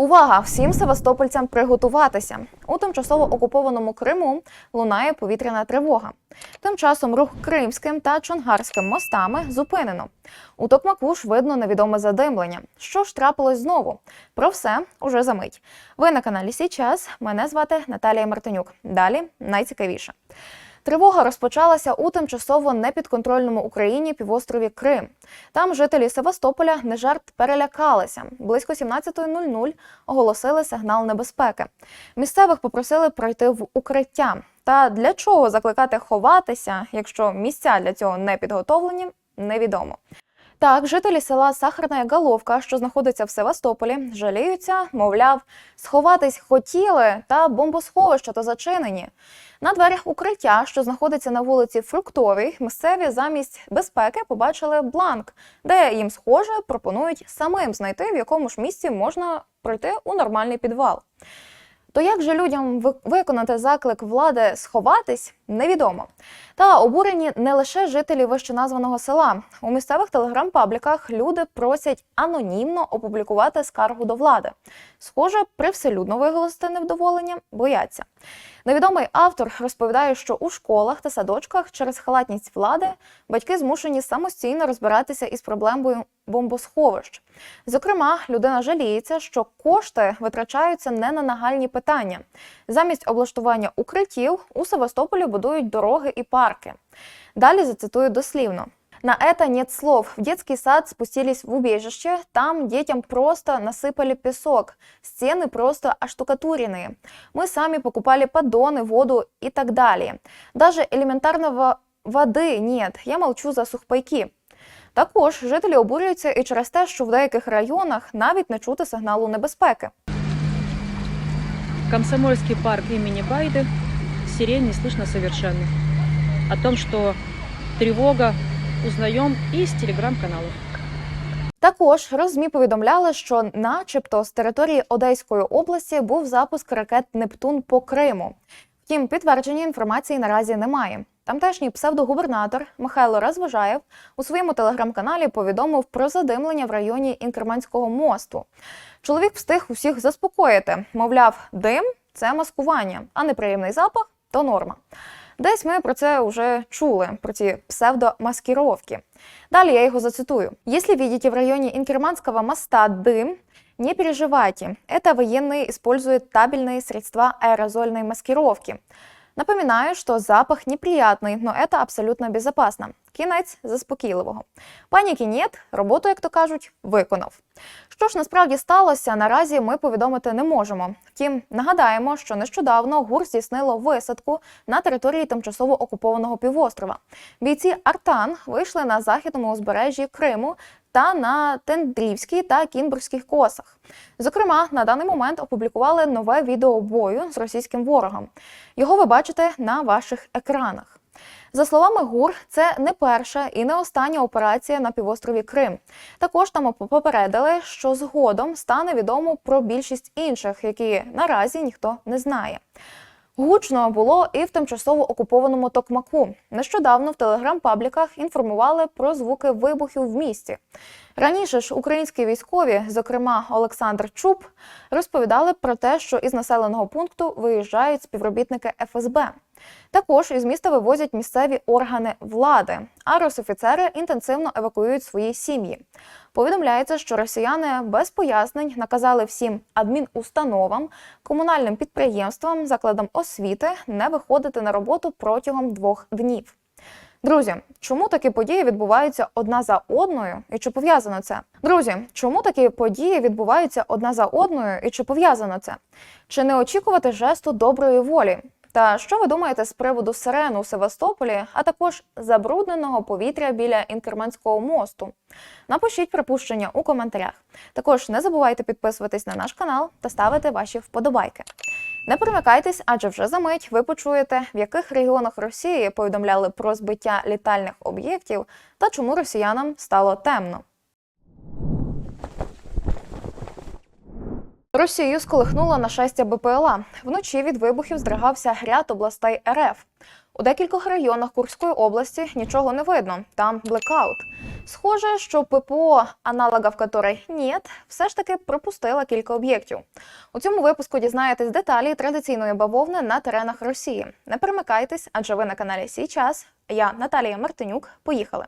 Увага! Всім севастопольцям приготуватися. У тимчасово окупованому Криму лунає повітряна тривога. Тим часом рух кримським та чонгарським мостами зупинено. У Токмаку ж видно невідоме задимлення. Що ж трапилось знову? Про все уже за мить. Ви на каналі Січас. Мене звати Наталія Мартинюк. Далі найцікавіше. Тривога розпочалася у тимчасово непідконтрольному Україні півострові Крим. Там жителі Севастополя не жарт перелякалися. Близько 17.00 оголосили сигнал небезпеки. Місцевих попросили пройти в укриття. Та для чого закликати ховатися, якщо місця для цього не підготовлені, невідомо. Так, жителі села Сахарна Головка, що знаходиться в Севастополі, жаліються, мовляв, сховатись хотіли, та бомбосховища то зачинені. На дверях укриття, що знаходиться на вулиці Фруктовій, місцеві замість безпеки побачили бланк, де їм схоже пропонують самим знайти, в якому ж місці можна пройти у нормальний підвал. То як же людям виконати заклик влади сховатись, невідомо. Та обурені не лише жителі вищеназваного села. У місцевих телеграм-пабліках люди просять анонімно опублікувати скаргу до влади. Схоже, привселюдно виголосити невдоволення бояться. Невідомий автор розповідає, що у школах та садочках через халатність влади батьки змушені самостійно розбиратися із проблемою бомбосховищ. Зокрема, людина жаліється, що кошти витрачаються не на нагальні питання. Замість облаштування укриттів у Севастополі будують дороги і парки. Далі зацитую дослівно. На это нет слов. В детский сад спустились в убежище. Там детям просто насыпали песок. Стены просто оштукатуренные. Мы сами покупали поддоны, воду и так далее. Даже элементарного води нет. Я молчу за сухпайки. Також жителі обурюються і через те, що в деяких районах навіть не чути сигналу небезпеки. Комсомольский парк имени Байды. Сирень не слышно совершенно. О том, что тревога, узнаем из телеграм-каналов. Також розмі повідомляли, що, начебто, з території Одеської області був запуск ракет Нептун по Криму. Втім, підтвердження інформації наразі немає. Тамтешній псевдогубернатор Михайло Розважаєв у своєму телеграм-каналі повідомив про задимлення в районі Інкерманського мосту. Чоловік встиг усіх заспокоїти. Мовляв, дим це маскування, а неприємний запах то норма. Десь ми про це вже чули, про ці псевдомаскировки. Далі я його зацитую. Если видите в районе Инкерманского моста дым, не переживайте. Это военные используют табельные средства аэрозольной маскировки. Напоминаю, что запах неприятный, но это абсолютно безопасно. Кінець заспокійливого. Паніки нет, роботу, як то кажуть, виконав. Що ж насправді сталося, наразі ми повідомити не можемо. Втім, нагадаємо, що нещодавно ГУР здійснило висадку на території тимчасово окупованого півострова. Бійці Артан вийшли на західному узбережжі Криму та на Тендрівській та Кінбурзьких косах. Зокрема, на даний момент опублікували нове відео бою з російським ворогом. Його ви бачите на ваших екранах. За словами ГУР, це не перша і не остання операція на півострові Крим. Також там попередили, що згодом стане відомо про більшість інших, які наразі ніхто не знає. Гучно було і в тимчасово окупованому Токмаку. Нещодавно в телеграм-пабліках інформували про звуки вибухів в місті. Раніше ж українські військові, зокрема Олександр Чуб, розповідали про те, що із населеного пункту виїжджають співробітники ФСБ. Також із міста вивозять місцеві органи влади, а рософіцери інтенсивно евакуюють свої сім'ї. Повідомляється, що росіяни без пояснень наказали всім адмінустановам, комунальним підприємствам, закладам освіти не виходити на роботу протягом двох днів. Друзі, чому такі події відбуваються одна за одною і чи пов'язано це? Друзі, чому такі події відбуваються одна за одною і чи пов'язано це? Чи не очікувати жесту доброї волі? Та що ви думаєте з приводу сирен у Севастополі, а також забрудненого повітря біля Інкерманського мосту? Напишіть припущення у коментарях. Також не забувайте підписуватись на наш канал та ставити ваші вподобайки. Не перемикайтесь, адже вже за мить ви почуєте, в яких регіонах Росії повідомляли про збиття літальних об'єктів та чому росіянам стало темно. Росію сколихнуло нашестя БПЛА. Вночі від вибухів здригався ряд областей РФ. У декількох районах Курської області нічого не видно. Там блекаут. Схоже, що ППО, аналогів которой нет, все ж таки пропустила кілька об'єктів. У цьому випуску дізнаєтесь деталі традиційної бавовни на теренах Росії. Не перемикайтесь, адже ви на каналі Сій час. Я Наталія Мартинюк. Поїхали.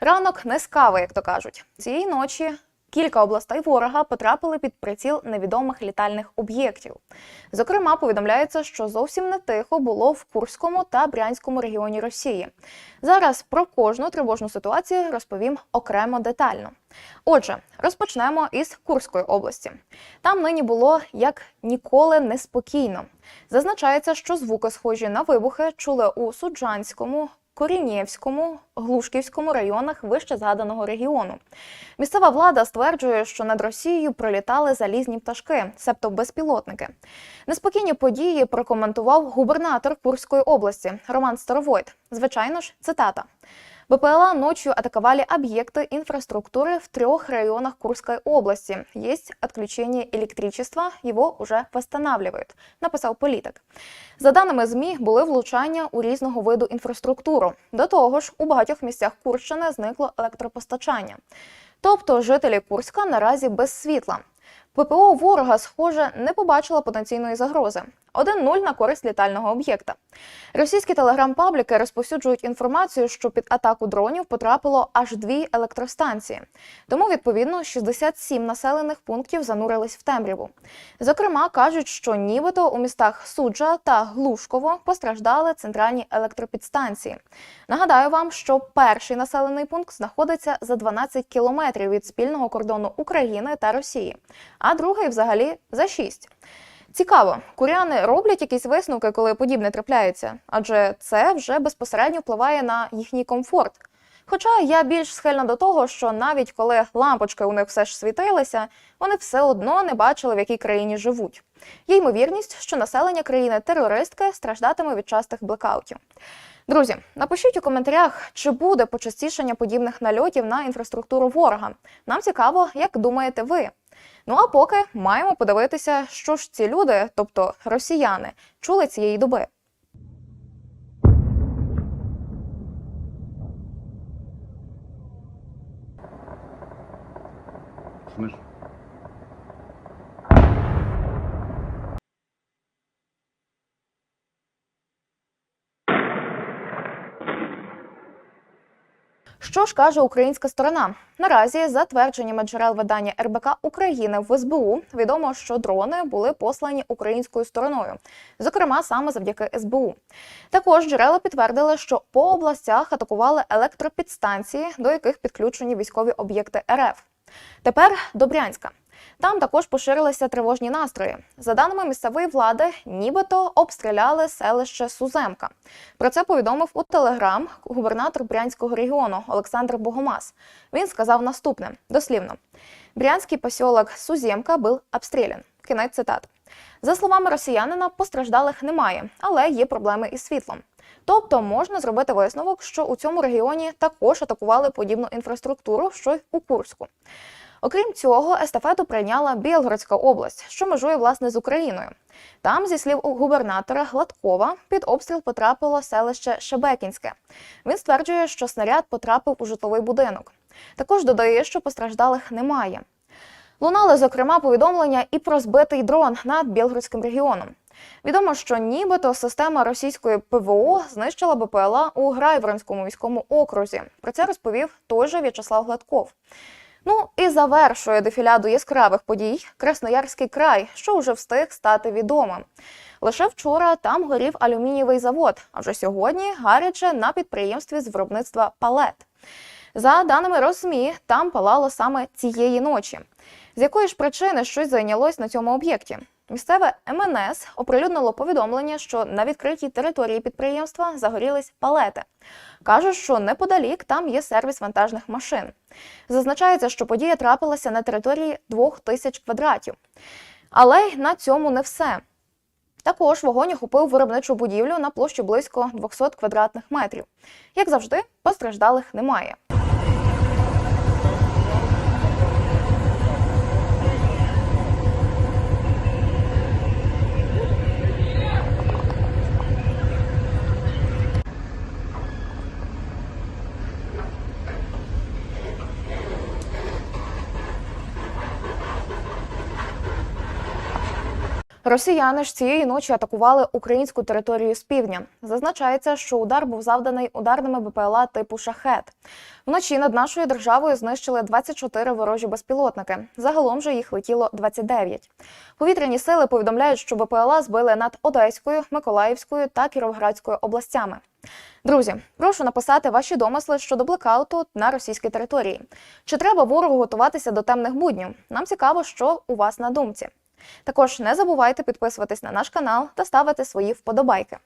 Ранок не з як то кажуть. Цієї ночі кілька областей ворога потрапили під приціл невідомих літальних об'єктів. Зокрема, повідомляється, що зовсім не тихо було в Курському та Брянському регіоні Росії. Зараз про кожну тривожну ситуацію розповім окремо детально. Отже, розпочнемо із Курської області. Там нині було як ніколи неспокійно. Зазначається, що звуки, схожі на вибухи, чули у Суджанському, Корінєвському, Глушківському районах вище згаданого регіону. Місцева влада стверджує, що над Росією пролітали залізні пташки, себто безпілотники. Неспокійні події прокоментував губернатор Курської області Роман Старовойт. Звичайно ж, цитата. БПЛА ночью атаковали объекты инфраструктуры в трех районах Курской области. Есть отключение электричества, его уже восстанавливают, написав політик. За даними ЗМІ, були влучання у різного виду інфраструктуру. До того ж, у багатьох місцях Курщини зникло електропостачання. Тобто жителі Курська наразі без світла. ППО ворога, схоже, не побачила потенційної загрози. 1-0 на користь літального об'єкта. Російські телеграм-пабліки розповсюджують інформацію, що під атаку дронів потрапило аж дві електростанції. Тому, відповідно, 67 населених пунктів занурились в темряву. Зокрема, кажуть, що нібито у містах Суджа та Глушково постраждали центральні електропідстанції. Нагадаю вам, що перший населений пункт знаходиться за 12 кілометрів від спільного кордону України та Росії, а другий взагалі за 6. Цікаво, куряни роблять якісь висновки, коли подібне трапляється, адже це вже безпосередньо впливає на їхній комфорт. Хоча я більш схильна до того, що навіть коли лампочки у них все ж світилися, вони все одно не бачили, в якій країні живуть. Є ймовірність, що населення країни-терористки страждатиме від частих блекаутів. Друзі, напишіть у коментарях, чи буде почастішення подібних нальотів на інфраструктуру ворога. Нам цікаво, як думаєте ви. Ну а поки маємо подивитися, що ж ці люди, тобто росіяни, чули цієї доби. Слышь? Що ж каже українська сторона? Наразі, за твердженнями джерел видання РБК України в СБУ, відомо, що дрони були послані українською стороною, зокрема саме завдяки СБУ. Також джерела підтвердили, що по областях атакували електропідстанції, до яких підключені військові об'єкти РФ. Тепер до Брянська. Там також поширилися тривожні настрої. За даними місцевої влади, нібито обстріляли селище Суземка. Про це повідомив у Телеграм губернатор Брянського регіону Олександр Богомаз. Він сказав наступне: дослівно: Брянський посілок Суземка був обстрілян. Кінець цитат. За словами росіянина, постраждалих немає, але є проблеми із світлом. Тобто можна зробити висновок, що у цьому регіоні також атакували подібну інфраструктуру, що й у Курську. Окрім цього, естафету прийняла Білгородська область, що межує власне з Україною. Там, зі слів губернатора Гладкова, під обстріл потрапило селище Шебекінське. Він стверджує, що снаряд потрапив у житловий будинок. Також додає, що постраждалих немає. Лунали, зокрема, повідомлення і про збитий дрон над Білгородським регіоном. Відомо, що нібито система російської ПВО знищила БПЛА у Грайворонському військовому окрузі. Про це розповів той же В'ячеслав Гладков. Ну і завершує дефіляду яскравих подій Красноярський край, що вже встиг стати відомим. Лише вчора там горів алюмінієвий завод, а вже сьогодні гаряче на підприємстві з виробництва палет. За даними Росмі, там палало саме цієї ночі. З якої ж причини щось зайнялось на цьому об'єкті? Місцеве МНС оприлюднило повідомлення, що на відкритій території підприємства загорілись палети. Кажуть, що неподалік там є сервіс вантажних машин. Зазначається, що подія трапилася на території двох тисяч квадратів. Але й на цьому не все. Також вогонь охопив виробничу будівлю на площі близько 200 квадратних метрів. Як завжди, постраждалих немає. Росіяни ж цієї ночі атакували українську територію з півдня. Зазначається, що удар був завданий ударними БПЛА типу шахет. Вночі над нашою державою знищили 24 ворожі безпілотники. Загалом же їх летіло 29. Повітряні сили повідомляють, що БПЛА збили над Одеською, Миколаївською та Кіровоградською областями. Друзі, прошу написати ваші домисли щодо блекауту на російській території. Чи треба ворогу готуватися до темних буднів? Нам цікаво, що у вас на думці. Також не забувайте підписуватись на наш канал та ставити свої вподобайки.